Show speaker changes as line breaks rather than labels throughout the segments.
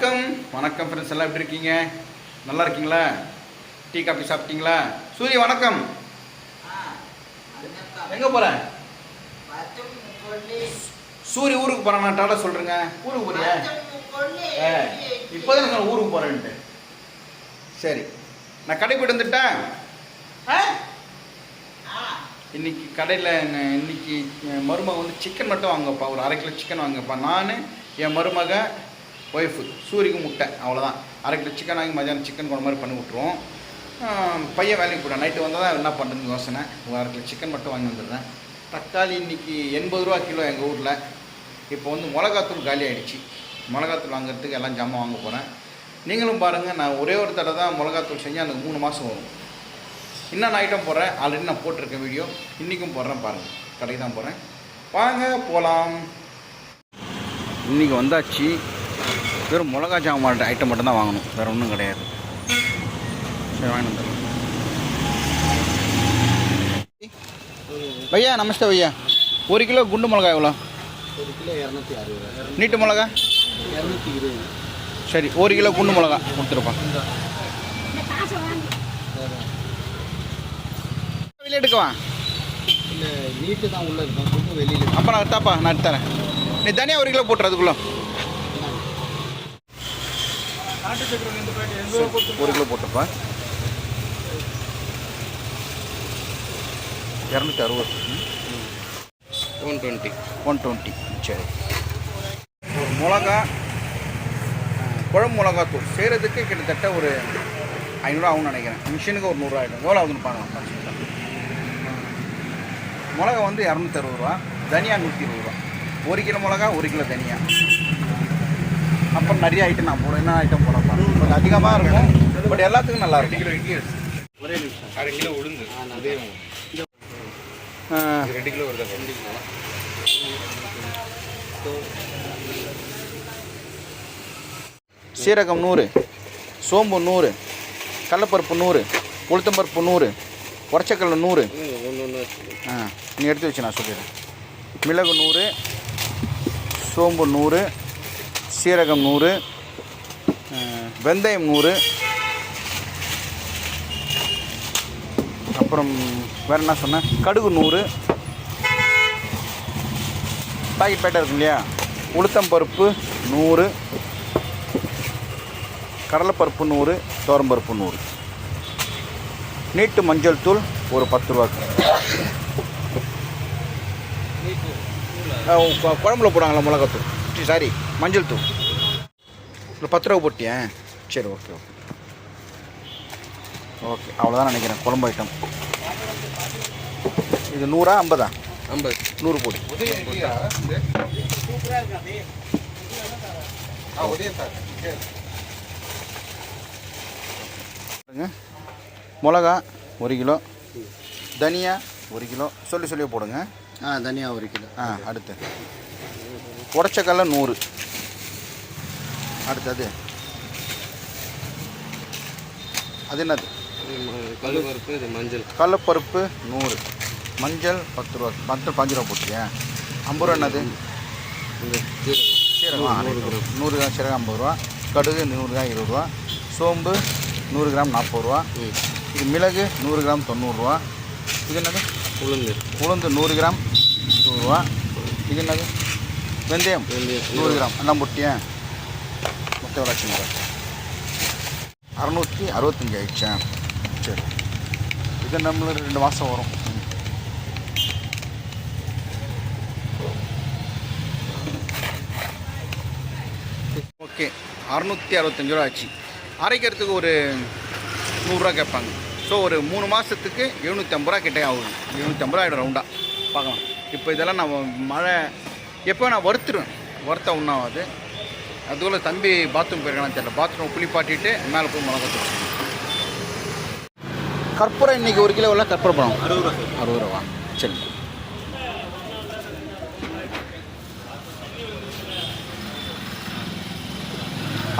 வணக்கம் வணக்கம் ஃப்ரெண்ட்ஸ் எல்லாம் எப்படி இருக்கீங்க நல்லா இருக்கீங்களா டீ காஃபி சாப்பிட்டீங்களா சூரிய வணக்கம் எங்கே போகிறேன் சூரிய ஊருக்கு போறேன் நான் டாடா சொல்கிறேங்க ஊருக்கு போறியா ஏ இப்போ தான் நான் ஊருக்கு போகிறேன்ட்டு சரி நான் கடை போய்ட்டு வந்துட்டேன் இன்னைக்கு கடையில் இன்னைக்கு மருமக வந்து சிக்கன் மட்டும் வாங்கப்பா ஒரு அரை கிலோ சிக்கன் வாங்கப்பா நான் என் மருமக ஒய்ஃபு சூரிக்கு முட்டை அவ்வளோதான் அரை கிலோ சிக்கன் வாங்கி மதியானம் சிக்கன் குழம்பு மாதிரி பண்ணி விட்ருவோம் பையன் வேலைக்கு போய்ட்டான் நைட்டு வந்தால் தான் என்ன பண்ணுறதுன்னு யோசனை அரை கிலோ சிக்கன் மட்டும் வாங்கி வந்துடுறேன் தக்காளி இன்றைக்கி எண்பது ரூபா கிலோ எங்கள் ஊரில் இப்போ வந்து மிளகாத்தூள் காலி ஆகிடுச்சு மிளகாத்தூள் வாங்குறதுக்கு எல்லாம் ஜாமான் வாங்க போகிறேன் நீங்களும் பாருங்கள் நான் ஒரே ஒரு தடவை தான் மிளகாத்தூள் செஞ்சு அந்த மூணு மாதம் வரும் இன்னும் ஐட்டம் போடுறேன் ஆல்ரெடி நான் போட்டிருக்கேன் வீடியோ இன்றைக்கும் போடுறேன் பாருங்கள் கடைக்கு தான் போகிறேன் வாங்க போகலாம் இன்றைக்கி வந்தாச்சு வெறும் மிளகா ஜாமான் ஐட்டம் மட்டும்தான் வாங்கணும் வேறு ஒன்றும் கிடையாது சரி வாங்கிட்டு பையா நமஸ்தே பையா ஒரு கிலோ குண்டு மிளகா எவ்வளோ ஒரு கிலோ இரநூத்தி அறுபது நீட்டு மிளகா இரநூத்தி இருபது சரி ஒரு கிலோ குண்டு மிளகா கொடுத்துருப்பா வெளியே எடுக்கவா வீட்டு தான் உள்ளே அப்போ நான் எடுத்தாப்பா நான் எடுத்துறேன் நீ தனியாக ஒரு கிலோ போட்டுறதுக்குள்ளே ஒரு கிலோ போட்டுப்பா இரநூத்தி அறுபது ஒன் டுவெண்ட்டி ஒன் டுவெண்ட்டி சரி ஒரு மிளகா குழம்பு மிளகாத்தூள் செய்கிறதுக்கு கிட்டத்தட்ட ஒரு ஐநூறுரூவா ஆகும்னு நினைக்கிறேன் மிஷினுக்கு ஒரு நூறுரூவா ஆகிடும் எவ்வளோ ஆகுதுன்னு பாருங்கள் மிளகா வந்து இரநூத்தி அறுபது ரூபா தனியாக நூற்றி இருபது ரூபா ஒரு கிலோ மிளகா ஒரு கிலோ தனியாக அப்புறம் நிறைய ஐட்டம் நான் போடுவேன் என்ன ஐட்டம் போடலாம் கொஞ்சம் அதிகமாக இருக்கும் பட் எல்லாத்துக்கும் நல்லா இருக்கும் ஒரே நிமிஷம் அரை கிலோ உளுந்து அதே ரெண்டு கிலோ ரெண்டு கிலோ சீரகம் நூறு சோம்பு நூறு கடலப்பருப்பு நூறு உளுத்தம்பருப்பு நூறு உடச்சக்கல்ல நூறு ஆ நீ எடுத்து வச்சு நான் சொல்லிடுறேன் மிளகு நூறு சோம்பு நூறு சீரகம் நூறு வெந்தயம் நூறு அப்புறம் வேறு என்ன சொன்னேன் கடுகு நூறு பாக்கெட் பேட்டை இருக்கு இல்லையா உளுத்தம்பருப்பு நூறு கடலைப்பருப்பு நூறு துவரம்பருப்பு நூறு நீட்டு மஞ்சள் தூள் ஒரு பத்து ரூபாய்க்கு குழம்புல போடுவாங்களா மிளகாத்தூள் பொட்டி சாரி மஞ்சள் தூ இல்லை பத்து ரூபா ஆ சரி ஓகே ஓகே ஓகே அவ்வளோதான் நினைக்கிறேன் குழம்பு ஐட்டம் இது நூறா ஐம்பதா ஐம்பது நூறு பொடி மிளகா ஒரு கிலோ தனியா ஒரு கிலோ சொல்லி சொல்லி போடுங்க ஆ தனியா ஒரு கிலோ ஆ அடுத்து உடச்சக்கல்ல நூறு அடுத்தது அது என்னது மஞ்சள் கடலப்பருப்பு நூறு மஞ்சள் பத்து ரூபா மஞ்சள் பஞ்சு ரூபா போட்டிருக்கேன் ஐம்பது ரூபா என்னது சீரகம் நூறு கிராம் சீரகம் ஐம்பது ரூபா கடுகு நூறு கிராம் இருபது ரூபா சோம்பு நூறு கிராம் நாற்பது ரூபா இது மிளகு நூறு கிராம் தொண்ணூறுரூவா இது என்னது உளுந்து உளுந்து நூறு கிராம் நூறுரூவா இது என்னது வெந்தயம் நூறு கிராம் அண்ணாம்பொட்டியன் மொத்த விளாச்சி அறநூற்றி அறுபத்தஞ்சி ஆயிடுச்சா சரி இது நம்மள ரெண்டு மாதம் வரும் ஓகே அறநூற்றி அறுபத்தஞ்சி ரூபா ஆச்சு அரைக்கிறதுக்கு ஒரு நூறுரூவா கேட்பாங்க ஸோ ஒரு மூணு மாதத்துக்கு எழுநூற்றி ஐம்பது ரூபா கிட்டே ஆகுது எழுநூற்றி ஐம்பது ரூபா ஆகிடும் ரவுண்டாக பார்க்கலாம் இப்போ இதெல்லாம் நம்ம மழை எப்போ நான் வறுத்துருவேன் வறுத்த உண்ணாவாது அதுபோல் தம்பி பாத்ரூம் போயிருக்கானு தெரியல பாத்ரூம் குளிப்பாட்டிட்டு மேலே போய் மிளகா தூள் கற்பூரம் இன்றைக்கி ஒரு கிலோ எல்லாம் கற்பூரம் பழம் அறுபது ரூபா அறுபது ரூபா சரி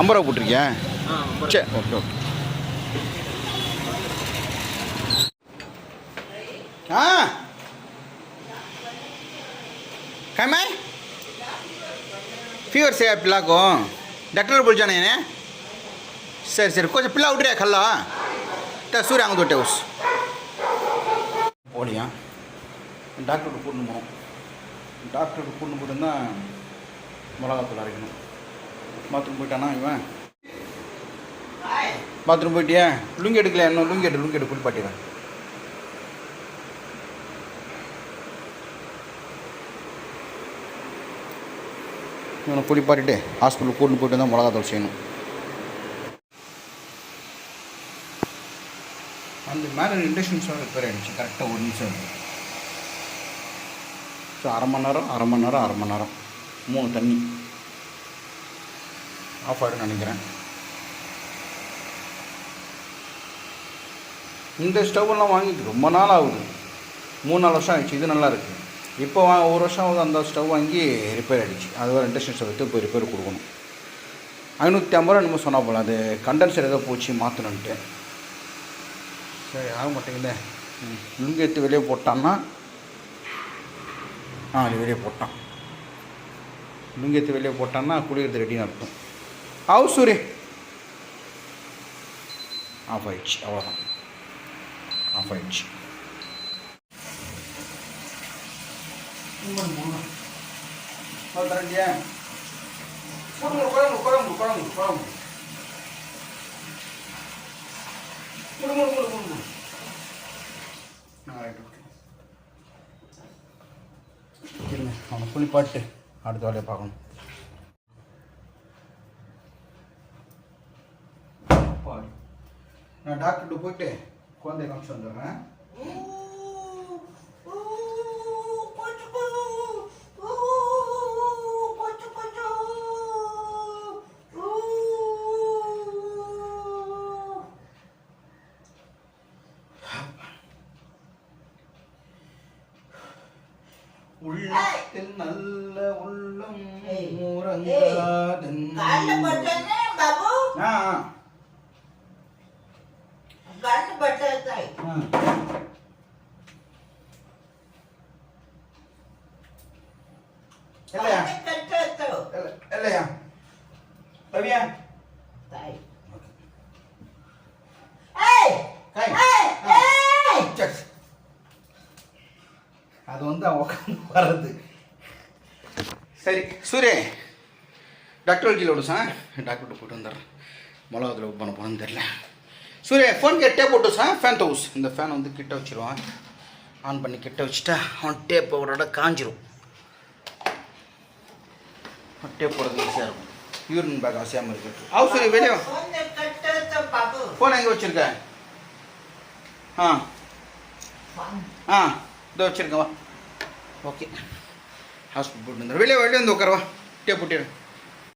ஐம்பது ரூபா போட்டிருக்கேன் சரி ஓகே ஓகே ஆ கமே ಫೀವರ್ಸ್ ಪಿಲ್ಲಾಕು பிள்ளாக்கும் டாக்டர் ಏನೇ சரி சரி கொஞ்சம் ಪಿಲ್ಲ ಹುಟ್ರಿ கல்லா ತ சூரிய அங்கே ದೊಡ್ಡ ஊஸ் ஓடியா டாக்டருக்கு கூட்டு போகணும் டாக்டருக்கு கூட்டு போட்டுருந்தா மிளகாத்தூள் அரைக்கணும் பாத்ரூம் போயிட்டானா இவன் பாத்ரூம் போயிட்டியா லுங்கி எடுக்கல இன்னும் லுங்கி எடுக்க லுங்கி எடு குளிப்பாட்டிடுறேன் இவனை குளிப்பாட்டிட்டு ஹாஸ்பிட்டலுக்கு கூட்டுன்னு போயிட்டு வந்தால் மிளகாத்தூள் செய்யணும் அந்த மேலே இண்டக்ஷன் ஸ்டவ் பேர் ஆகிடுச்சு கரெக்டாக ஒரு நிமிஷம் ஸோ அரை மணி நேரம் அரை மணி நேரம் அரை மணி நேரம் மூணு தண்ணி ஆஃப் ஆகிடும் நினைக்கிறேன் இந்த ஸ்டவ்லாம் வாங்கிட்டு ரொம்ப நாள் ஆகுது மூணு நாலு வருஷம் ஆகிடுச்சு இது நல்லா இருக்குது இப்போ ஒரு வருஷம் அந்த ஸ்டவ் வாங்கி ரிப்பேர் ஆகிடுச்சு அது ஒரு இண்டக்ஷன் ஸ்டவ் எடுத்து இப்போ ரிப்பேர் கொடுக்கணும் ஐநூற்றி ஐம்பது ரூபா நம்ம சொன்னால் போல அது கண்டென்சர் ஏதோ போச்சு மாற்றணுன்ட்டு சரி ஆக மாட்டேங்குதே லுங்க எடுத்து வெளியே போட்டான்னா ஆ அது வெளியே போட்டான் லுங்கு எடுத்து வெளியே போட்டான்னா குளிக்கிறது ரெடின்னு அர்த்தம் ஆவு சூரி ஆஃப் ஆயிடுச்சு அவ்வளோதான் ஆஃப் ஆயிடுச்சு சொல்கிறேன் ஏன் குழம்பு குழம்பு குழம்பு குழம்பு குழம்பு குடும்பம் குடும்பம் குடும்பம் இருங்க அவனை குளிப்பாட்டு அடுத்த வேலையை பார்க்கணும் நான் டாக்டர்கிட்ட போயிட்டு குழந்தைய காமிச்சு வந்துடுறேன் இல்லையா பவியா தாய் அது வந்து அவன் உட்காந்து வர்றது சரி சூரிய டாக்டர் விடு சார் டாக்டர்கிட்ட போட்டு வந்துடுறேன் மிளகாத்தில் பண்ண போகணும்னு தெரில சூரிய ஃபோன் டேப் போட்டு சார் ஃபேன் தவுஸ் இந்த ஃபேன் வந்து கிட்ட வச்சுருவான் ஆன் பண்ணி கிட்ட வச்சுட்டா அவன் டேப் இடம் காஞ்சிரும் டேப் போடுறது ஈஸியாக இருக்கும் யூரின் பேக் அவசியமாக இருக்கு ஹவுஸ் சூரிய வெளியே ஃபோன் எங்கே வச்சுருக்க ஆ ஆ இதோ வச்சுருக்கேன் வா ஓகே ஹாஸ்பிட்டல் போட்டு வந்துடுறேன் வெளியே வெளியே வந்து உட்காரவா டேப் போட்டிடுறேன்